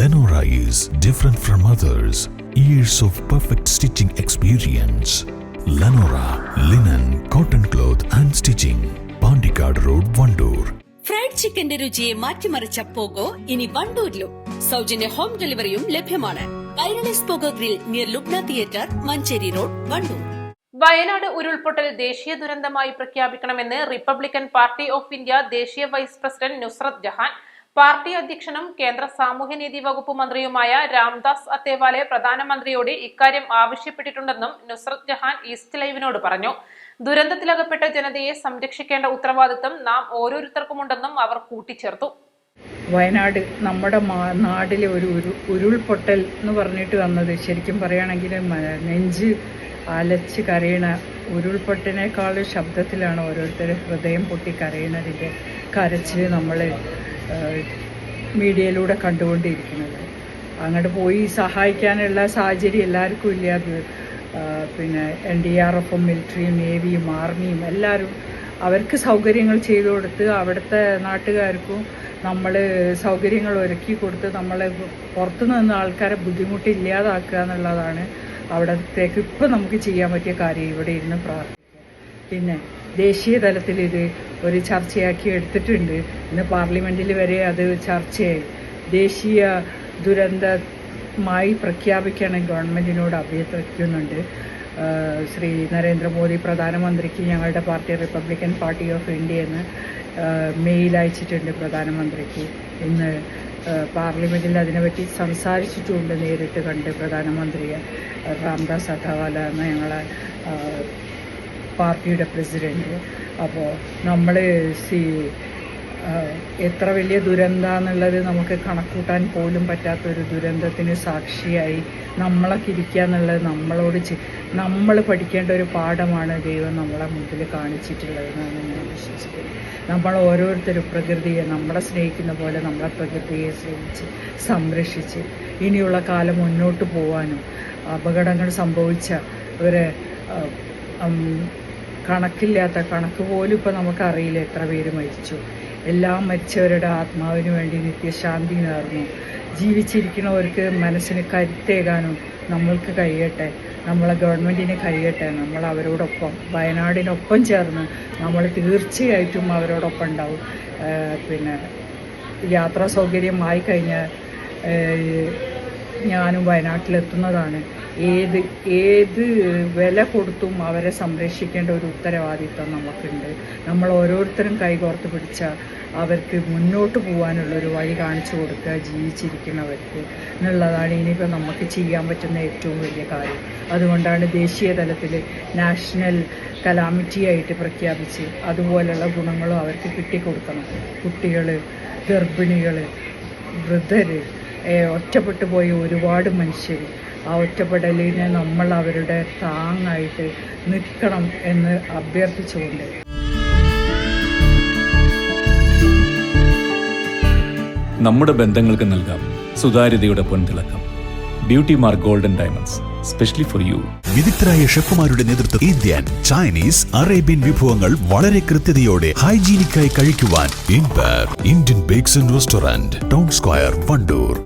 Lenora is different from others. Years of perfect stitching experience. Lenora linen, cotton cloth and stitching. Pandikad Road, Vandoor. Fried ചിക്കന്റെ രുചിയെ മാറ്റിമറിച്ച പോകോ ഇനി വണ്ടൂരിലും സൗജന്യ home ഡെലിവറിയും ലഭ്യമാണ് Kairali's pogo grill near Lubna theatre Manjeri road Wandoor Wayanad ഉരുൾപൊട്ടൽ ദേശീയ ദുരന്തമായി പ്രഖ്യാപിക്കണമെന്ന് റിപ്പബ്ലിക്കൻ പാർട്ടി ഓഫ് ഇന്ത്യ ദേശീയ vice president Nusrat Jahan party അധ്യക്ഷനും കേന്ദ്ര സാമൂഹ്യനീതി വകുപ്പ് മന്ത്രിയുമായ രാംദാസ് അത്തേവാലെ പ്രധാനമന്ത്രിയോട് ഇക്കാര്യം ആവശ്യപ്പെട്ടിട്ടുണ്ടെന്നും നുസ്രത് ജഹാൻ ഈസ്റ്റ് ലൈവിനോട് പറഞ്ഞു. ദുരന്തത്തിലകപ്പെട്ട ജനതയെ സംരക്ഷിക്കേണ്ട ഉത്തരവാദിത്തം നാം ഓരോരുത്തർക്കുമുണ്ടെന്നും അവർ കൂട്ടിച്ചേർത്തു. വയനാട് നമ്മുടെ നാട്ടിലെ ഒരു ഉരു ഉരുൾപൊട്ടൽ എന്ന് പറഞ്ഞിട്ട് വന്നത് ശരിക്കും പറയുകയാണെങ്കിൽ നെഞ്ച് അലച്ച് കരയണ ഉരുൾപൊട്ടിനേക്കാൾ ശബ്ദത്തിലാണ് ഓരോരുത്തർ ഹൃദയം പൊട്ടി കരയണതിന്റെ കരച്ചിൽ നമ്മൾ മീഡിയയിലൂടെ കണ്ടുകൊണ്ടിരിക്കുന്നത്. അങ്ങോട്ട് പോയി സഹായിക്കാനുള്ള സാഹചര്യം എല്ലാവർക്കും ഇല്ല. പിന്നെ എൻ ഡി ആർ എഫും മിലിറ്ററിയും നേവിയും ആർമിയും എല്ലാവരും അവർക്ക് സൗകര്യങ്ങൾ ചെയ്തു കൊടുത്ത് അവിടുത്തെ നാട്ടുകാർക്കും നമ്മൾ സൗകര്യങ്ങൾ ഒരുക്കി കൊടുത്ത് നമ്മളെ പുറത്തു നിന്ന് ആൾക്കാരെ ബുദ്ധിമുട്ട് ഇല്ലാതാക്കുക എന്നുള്ളതാണ് അവിടത്തേക്ക് ഇപ്പം നമുക്ക് ചെയ്യാൻ പറ്റിയ കാര്യം. ഇവിടെ ഇരുന്ന് പ്രാർത്ഥിക്കുക പിന്നെ ദേശീയ തലത്തിൽ ഇത് ഒരു ചർച്ചയാക്കി എടുത്തിട്ടുണ്ട്. ഇന്ന് പാർലമെന്റിൽ വരെ അത് ചർച്ചയായി. ദേശീയ ദുരന്തമായി പ്രഖ്യാപിക്കണം ഗവൺമെന്റിനോട് അഭ്യർത്ഥിക്കുന്നുണ്ട്. ശ്രീ നരേന്ദ്രമോദി പ്രധാനമന്ത്രിക്ക് ഞങ്ങളുടെ party Republican party of India എന്ന് മെയിൽ അയച്ചിട്ടുണ്ട് പ്രധാനമന്ത്രിക്ക്. ഇന്ന് പാർലമെന്റിൽ അതിനെപ്പറ്റി സംസാരിച്ചിട്ടുമുണ്ട് നേരിട്ട് കണ്ട് പ്രധാനമന്ത്രിയെ. രാംദാസ് അഥവാല എന്ന ഞങ്ങളെ പാർട്ടിയുടെ പ്രസിഡന്റ് അപ്പോൾ നമ്മൾ സി എത്ര വലിയ ദുരന്തമാണെന്നുള്ളത് നമുക്ക് കണക്കൂട്ടാൻ പോലും പറ്റാത്തൊരു ദുരന്തത്തിന് സാക്ഷിയായി നമ്മളെ ഇരിക്കുക എന്നുള്ളത് നമ്മളോട് നമ്മൾ പഠിക്കേണ്ട ഒരു പാഠമാണ് ദൈവം നമ്മളെ മുമ്പിൽ കാണിച്ചിട്ടുള്ളതെന്നാണ് ഞാൻ വിശ്വസിക്കുന്നത്. നമ്മൾ ഓരോരുത്തരും പ്രകൃതിയെ നമ്മളെ സ്നേഹിക്കുന്ന പോലെ നമ്മളെ പ്രകൃതിയെ സ്നേഹിച്ച് സംരക്ഷിച്ച് ഇനിയുള്ള കാലം മുന്നോട്ട് പോകാനും അപകടങ്ങൾ സംഭവിച്ച ഒരു കണക്കില്ലാത്ത കണക്ക് പോലും ഇപ്പം നമുക്കറിയില്ല എത്ര പേര് മരിച്ചു. എല്ലാം മരിച്ചവരുടെ ആത്മാവിന് വേണ്ടി നിത്യശാന്തി നേർന്നു. ജീവിച്ചിരിക്കുന്നവർക്ക് മനസ്സിന് കരുത്തേകാനും നമ്മൾക്ക് കഴിയട്ടെ. നമ്മളെ ഗവൺമെന്റിന് കഴിയട്ടെ. നമ്മൾ അവരോടൊപ്പം വയനാടിനൊപ്പം ചേർന്ന് നമ്മൾ തീർച്ചയായിട്ടും അവരോടൊപ്പം ഉണ്ടാവും. പിന്നെ യാത്രാ സൗകര്യമായി കഴിഞ്ഞാൽ ഞാനും വയനാട്ടിലെത്തുന്നതാണ്. ഏത് ഏത് വില കൊടുത്തും അവരെ സംരക്ഷിക്കേണ്ട ഒരു ഉത്തരവാദിത്വം നമുക്കുണ്ട്. നമ്മൾ ഓരോരുത്തരും കൈകോർത്ത് പിടിച്ച അവർക്ക് മുന്നോട്ട് പോകാനുള്ളൊരു വഴി കാണിച്ചു കൊടുക്കുക ജീവിച്ചിരിക്കുന്നവർക്ക് എന്നുള്ളതാണ് ഇനിയിപ്പോൾ നമുക്ക് ചെയ്യാൻ പറ്റുന്ന ഏറ്റവും വലിയ കാര്യം. അതുകൊണ്ടാണ് ദേശീയ തലത്തിൽ നാഷണൽ കലാമിറ്റി ആയിട്ട് പ്രഖ്യാപിച്ച് അതുപോലെയുള്ള ഗുണങ്ങളും അവർക്ക് കിട്ടിക്കൊടുക്കണം. കുട്ടികൾ ഗർഭിണികൾ വൃദ്ധർ ഒറ്റപ്പെട്ടു പോയ ഒരുപാട് മനുഷ്യർ ആ ഒറ്റപ്പെടലിനെ നമ്മൾ അവരുടെ താങ്ങായിട്ട് നിൽക്കണം എന്ന് അഭ്യർത്ഥിച്ചുകൊണ്ട്. നമ്മുടെ ബന്ധങ്ങൾക്ക് നൽകാം സുതാര്യതയുടെ പൊൻതിളക്കം. Beauty mark golden diamonds specially for you വിദഗ്ധരായ ഷെഫുമാരുടെ നേതൃത്വം ഇന്ത്യൻ ചൈനീസ് അറേബ്യൻ വിഭവങ്ങൾ വളരെ കൃത്യതയോടെ ഹൈജീനിക്കായി കഴിക്കുവാൻ Indian bakes and restaurant town square Vandoor.